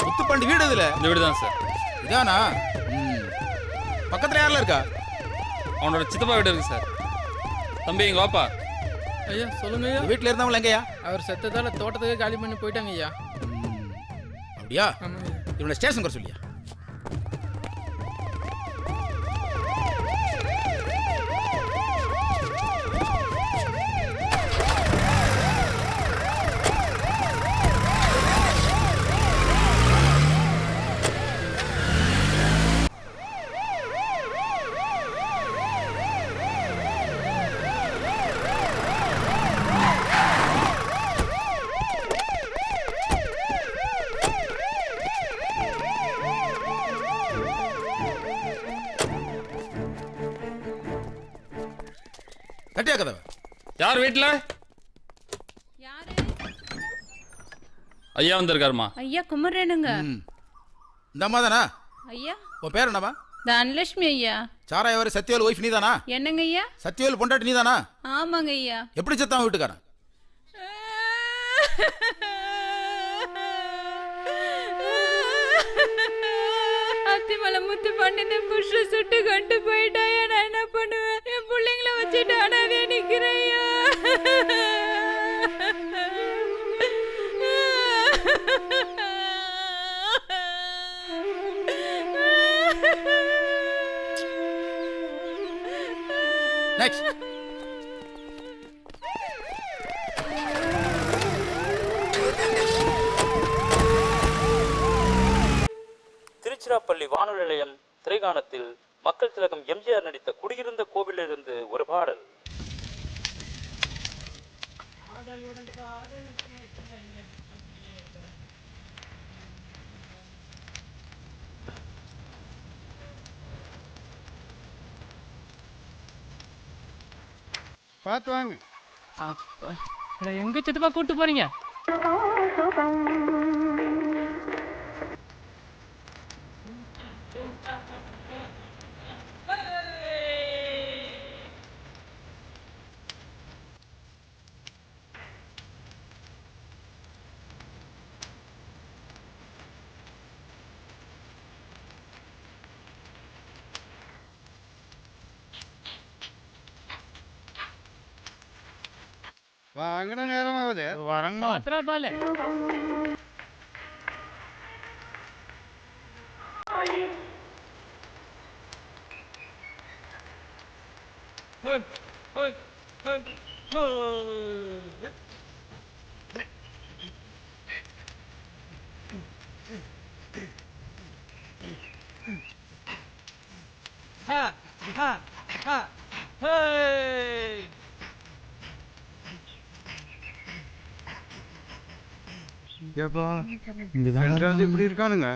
முத்துப்பாண்டி வீடு இதுல இந்த வீடு தான் சார். இதானா? ம். பக்கத்துல யாரெல்லாம் இருக்கா? அவனோட சித்தப்பா வீடு இருக்கு சார். தம்பி இங்க வாப்பா? ஐயா சொல்லுங்க ஐயா. வீட்டுல இருந்தவங்க எங்கயா அவர் செத்ததால தோட்டத்துக்கு காலி பண்ணி போயிட்டாங்க ஐயா. அப்படியா? ஆமாங்க. இவனை ஸ்டேஷன் வர சொல்லியா? கட்டியா கதவை? யார் வீட்ல? யாரு? ஐயா வந்திருக்காருமா. ஐயா குமரேனுங்க. இந்த அம்மா தானா? ஐயா. உன் பேர் என்னம்மா? தனலட்சுமி ஐயா. சாராயவர் சத்யவேல் ஒய்ஃப் நீதானா? என்னங்க ஐயா? சத்யவேல் பொண்டாட்டி நீதானா? ஆமாங்க ஐயா. எப்படி செத்தான் வீட்டுக்காரன்? அத்திமலை முத்து பண்ணின புஷ சுட்டு கொண்டு போயிட்டாயா? நான் என்ன பண்ணுவேன்? நெக்ஸ்ட் திருச்சிராப்பள்ளி வானொலி நிலையம் திரைகாணத்தில் மக்கள் திலகம் எம்ஜிஆர் நடித்த குடியிருந்த கோவிலிருந்து ஒரு பாடல். பார்த்து வாங்க. அப்பா எங்க சித்தப்பா கூட்டு போறீங்க? വാങ്ങണ നേരമാവതെ വരങ്ങോ അത്ര അല്ലേ Ha! Ha! Ha! Hey! ஏப்பா இந்த இப்படி இருக்கானுங்க.